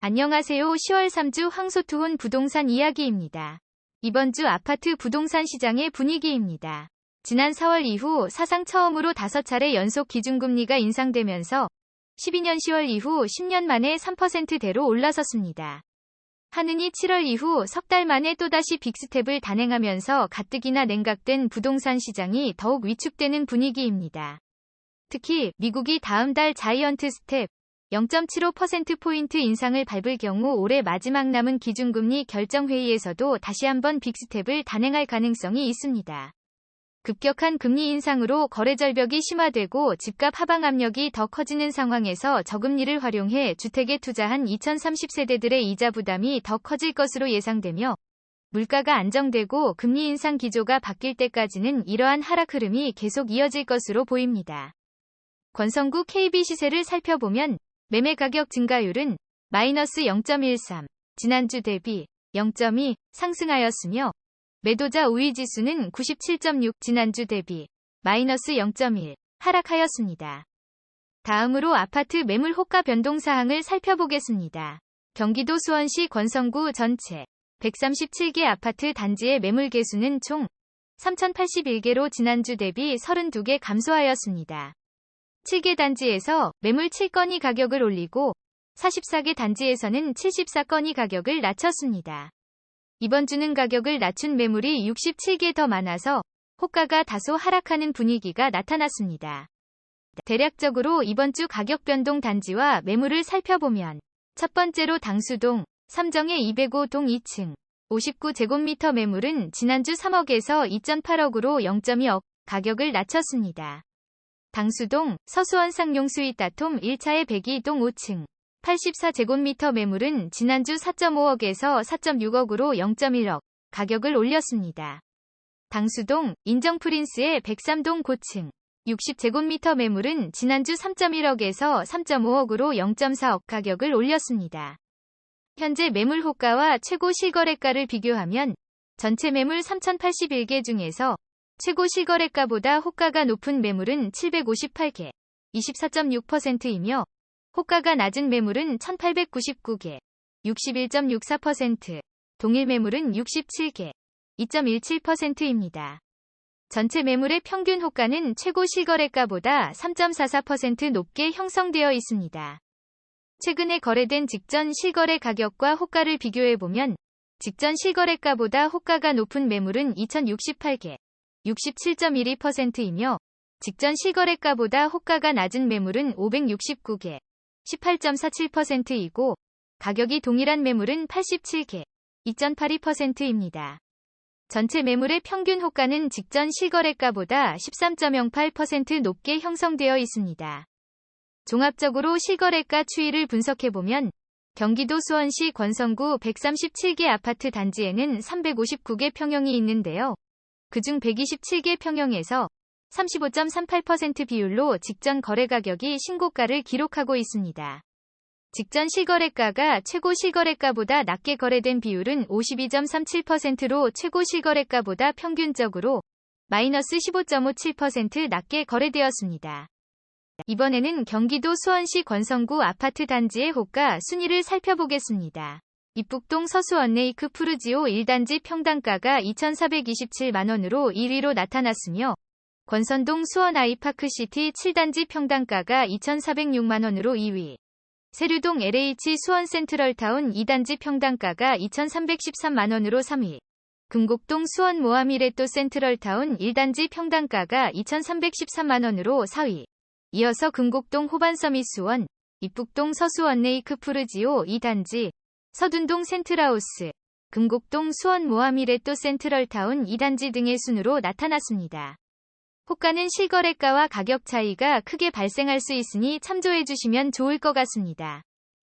안녕하세요. 10월 3주 황소투혼 부동산 이야기입니다. 이번 주 아파트 부동산 시장의 분위기입니다. 지난 4월 이후 사상 처음으로 5차례 연속 기준금리가 인상되면서 12년 10월 이후 10년 만에 3%대로 올라섰습니다. 하느니 7월 이후 석 달 만에 또다시 빅스텝을 단행하면서 가뜩이나 냉각된 부동산 시장이 더욱 위축되는 분위기입니다. 특히 미국이 다음 달 자이언트 스텝 0.75%포인트 인상을 밟을 경우 올해 마지막 남은 기준금리 결정회의에서도 다시 한번 빅스텝을 단행할 가능성이 있습니다. 급격한 금리 인상으로 거래 절벽이 심화되고 집값 하방 압력이 더 커지는 상황에서 저금리를 활용해 주택에 투자한 2030세대들의 이자 부담이 더 커질 것으로 예상되며 물가가 안정되고 금리 인상 기조가 바뀔 때까지는 이러한 하락 흐름이 계속 이어질 것으로 보입니다. 권성구 KB 시세를 살펴보면 매매 가격 증가율은 마이너스 0.13, 지난주 대비 0.2 상승하였으며 매도자 우위 지수는 97.6 지난주 대비 마이너스 0.1 하락하였습니다. 다음으로 아파트 매물 호가 변동 사항을 살펴보겠습니다. 경기도 수원시 권성구 전체 137개 아파트 단지의 매물 개수는 총 3,081개로 지난주 대비 32개 감소하였습니다. 7개 단지에서 매물 7건이 가격을 올리고 44개 단지에서는 74건이 가격을 낮췄습니다. 이번 주는 가격을 낮춘 매물이 67개 더 많아서 호가가 다소 하락하는 분위기가 나타났습니다. 대략적으로 이번 주 가격 변동 단지와 매물을 살펴보면 첫 번째로 당수동, 삼정의 205동 2층, 59제곱미터 매물은 지난주 3억에서 2.8억으로 0.2억 가격을 낮췄습니다. 당수동, 서수원 상용 스위다톰 1차의 102동 5층, 84제곱미터 매물은 지난주 4.5억에서 4.6억으로 0.1억 가격을 올렸습니다. 당수동, 인정프린스의 103동 고층, 60제곱미터 매물은 지난주 3.1억에서 3.5억으로 0.4억 가격을 올렸습니다. 현재 매물 호가와 최고 실거래가를 비교하면 전체 매물 3,081개 중에서 최고 실거래가보다 호가가 높은 매물은 758개, 24.6%이며 호가가 낮은 매물은 1899개, 61.64%, 동일 매물은 67개, 2.17%입니다. 전체 매물의 평균 호가는 최고 실거래가보다 3.44% 높게 형성되어 있습니다. 최근에 거래된 직전 실거래 가격과 호가를 비교해보면 직전 실거래가보다 호가가 높은 매물은 2068개, 67.12%이며 직전 실거래가보다 호가가 낮은 매물은 569개, 18.47%이고 가격이 동일한 매물은 87개, 2.82%입니다. 전체 매물의 평균 호가는 직전 실거래가보다 13.08% 높게 형성되어 있습니다. 종합적으로 실거래가 추이를 분석해보면 경기도 수원시 권성구 137개 아파트 단지에는 359개 평형이 있는데요. 그중 127개 평형에서 35.38% 비율로 직전 거래 가격이 신고가를 기록하고 있습니다. 직전 실거래가가 최고 실거래가보다 낮게 거래된 비율은 52.37%로 최고 실거래가보다 평균적으로 마이너스 15.57% 낮게 거래되었습니다. 이번에는 경기도 수원시 권성구 아파트 단지의 호가 순위를 살펴보겠습니다. 입북동 서수원레이크 푸르지오 1단지 평당가가 2,427만원으로 1위로 나타났으며 권선동 수원 아이파크시티 7단지 평당가가 2,406만원으로 2위. 세류동 LH 수원 센트럴타운 2단지 평당가가 2,313만원으로 3위. 금곡동 수원 모하미레또 센트럴타운 1단지 평당가가 2,313만원으로 4위. 이어서 금곡동 호반서미 수원, 입북동 서수원 레이크 푸르지오 2단지, 서둔동 센트라우스, 금곡동 수원 모하미레또 센트럴타운 2단지 등의 순으로 나타났습니다. 호가는 실거래가와 가격 차이가 크게 발생할 수 있으니 참조해 주시면 좋을 것 같습니다.